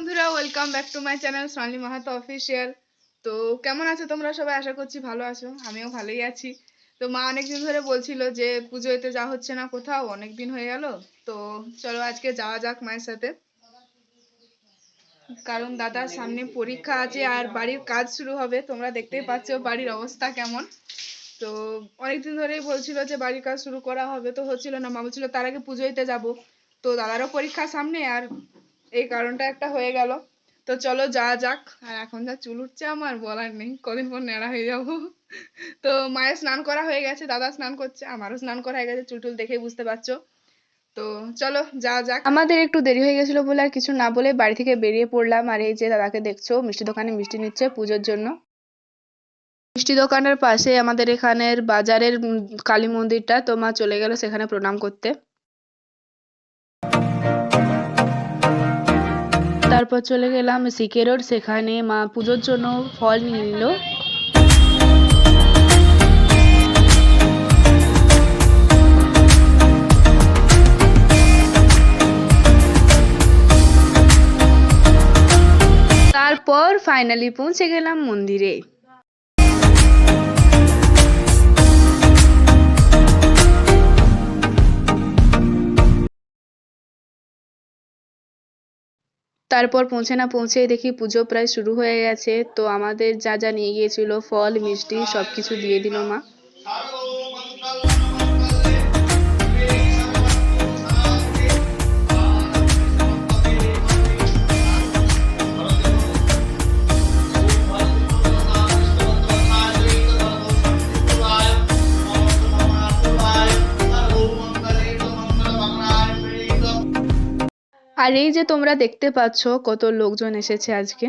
বন্ধুরা welcome back to my channel Sonali Mahato official তো কেমন আছো তোমরা সবাই? আশা করছি ভালো আছো, আমিও ভালোই আছি। তো মা অনেকদিন ধরে বলছিল যে পুজোতে যা হচ্ছে না কোথাও অনেক দিন হয়ে গেল। তো চলো আজকে যাওয়া যাক মায়ের সাথে। কারণ দাদার সামনে পরীক্ষা আছে আর বাড়ির কাজ শুরু হবে, তোমরা দেখতেই পাচ্ছ বাড়ির অবস্থা কেমন। তো অনেকদিন ধরেই বলছিল যে বাড়ির কাজ শুরু করা হবে, তো হচ্ছিল না। মা বলছিল তার আগে পুজো দিতে যাব। তো দাদারও পরীক্ষা সামনে আর এই কারণটা একটা হয়ে গেল। তো চলো যা যাক। আর এখন যা চুল উঠছে আমার, বলার নেই। কদিন পর ন্যাড়া হয়ে যাব। তো মায়ের স্নান করা হয়ে গেছে, দাদা স্নান করছে, আমারও স্নান করা হয়ে গেছে, চুল টুল দেখেই বুঝতে পারছ। তো চলো যা যাক। আমাদের একটু দেরি হয়ে গেছিল বলে আর কিছু না বলে বাড়ি থেকে বেরিয়ে পড়লাম। আর এই যে দাদাকে দেখছ, মিষ্টি দোকানে মিষ্টি নিচ্ছে পুজোর জন্য। মিষ্টি দোকানের পাশে আমাদের এখানের বাজারের কালী মন্দিরটা। তো মা চলে গেল সেখানে প্রণাম করতে। তারপর চলে গেলাম সিকে রোড, সেখানে মা পুজোর জন্য ফল নিয়ে নিল তারপর ফাইনালি পৌঁছে গেলাম মন্দিরে। তারপর পৌঁছে না পৌঁছেই দেখি পুজো প্রায় শুরু হয়ে গেছে, তো আমাদের যা যা নিয়ে গিয়েছিল, ফল, মিষ্টি সব কিছু দিয়ে দিল মা। আর এই যে তোমরা দেখতে পাচ্ছ কত লোকজন এসেছে আজকে।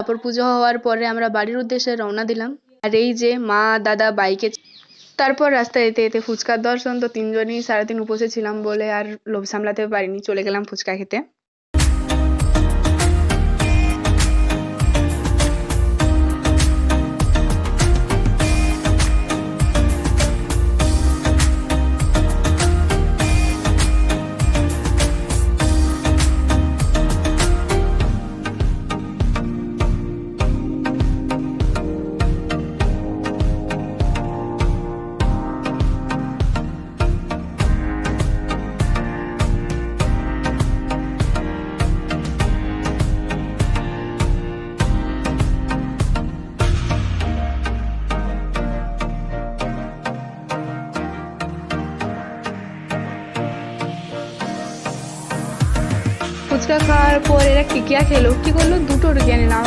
তারপর পুজো হওয়ার পরে আমরা বাড়ির উদ্দেশ্যে রওনা দিলাম। আর এই যে মা, দাদা, বাইকে তারপর রাস্তায় যেতে যেতে ফুচকার দর্শন, তো তিনজনই সারাদিন উপসে ছিলাম বলে আর লোভ সামলাতে পারিনি, চলে গেলাম ফুচকা খেতে। ফুচকা খাওয়ার পর এরা টিকিয়া খেলো। কি করল? দুটো টিকিয়া নিলাম